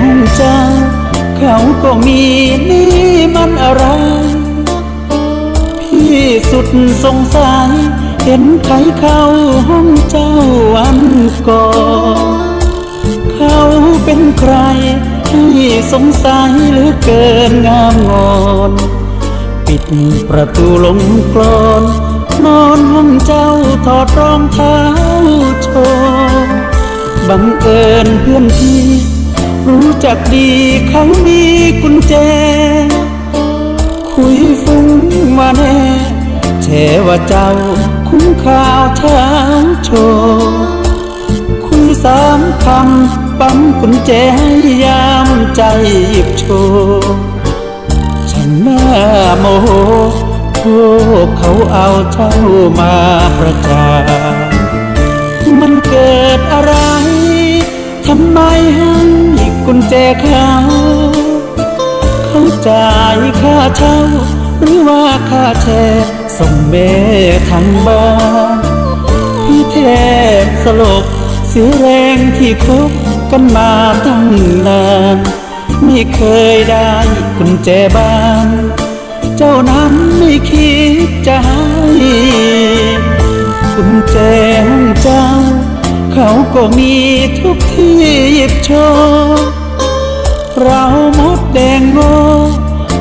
เฮาจ้าเขาก็มีนี่มันอะไร พี่สุดสงสัยเห็นใครเข้าห้องเจ้าวันก่อนเขาเป็นใครที่สงสัยหลือเกินงามงอนปิดประตูลงกลอนนอนห้องเจ้าถอดรองเท้าโชว์บังเอิญเพื่อนพี่ รู้จักดีเขามีกุญแจ คุยฟุ้งมาแน่แชว่าเจ้าคุ้มข่าวเช้าโชว์คุยสามคำปั๊มกุญแจให้ยามใจหยิบโชว์ฉันหน้าโมโหโทษเขาเอาเจ้ามาประจาน กุญแจเขาเขาจ่ายค่าเช่า หรือว่าค่าแชร์ส่งแม่ทางบ้านพี่แทบสลบเสียแรงที่คบกันมาตั้งนานไม่เคยได้กุญแจบ้าน เจ้านั้นไม่คิดจะให้กุญแจของเจ้า เขาก็มีทุกที่หยิบโชว์ เรามดแดงโง่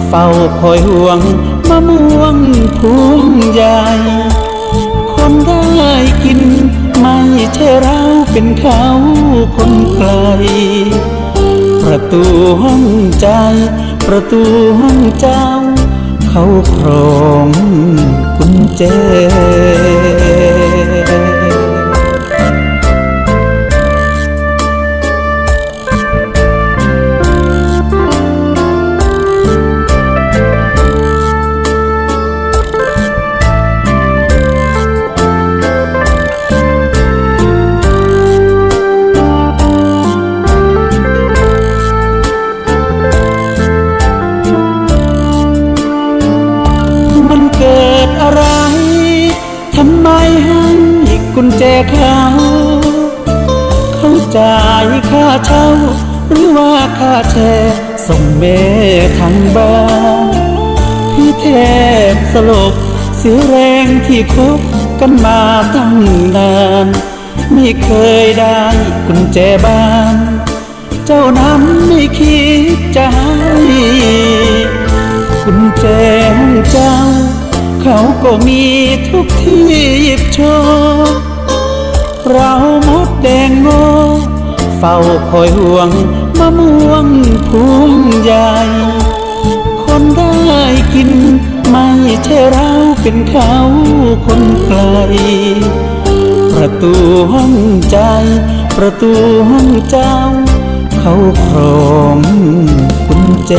เฝ้าคอยห่วงมะม่วงพวงใหญ่คนได้กิน ไม่ใช่เราเป็นเขาคนไกล ประตูห้องใจ ประตูห้องเจ้า เขาครองกุญแจ กุญแจเขาเขาจ่ายค่าเช่า หรือว่าค่าแชร์ส่งแม่ทางบ้านพี่แทบสลบเสียแรงที่คบกันมาตั้งนาน ไม่เคยได้กุญแจบ้าน เจ้านั้นไม่คิดจะให้กุญแจของเจ้า เขาก็มีทุกที่หยิบโชว์เรามดแดงโง่เฝ้าคอยห่วงมะม่วงพวงใหญ่คนได้กิน ไม่ใช่เราเป็นเขาคนไกล ประตูห้องใจ ประตูห้องเจ้า เขาครองกุญแจ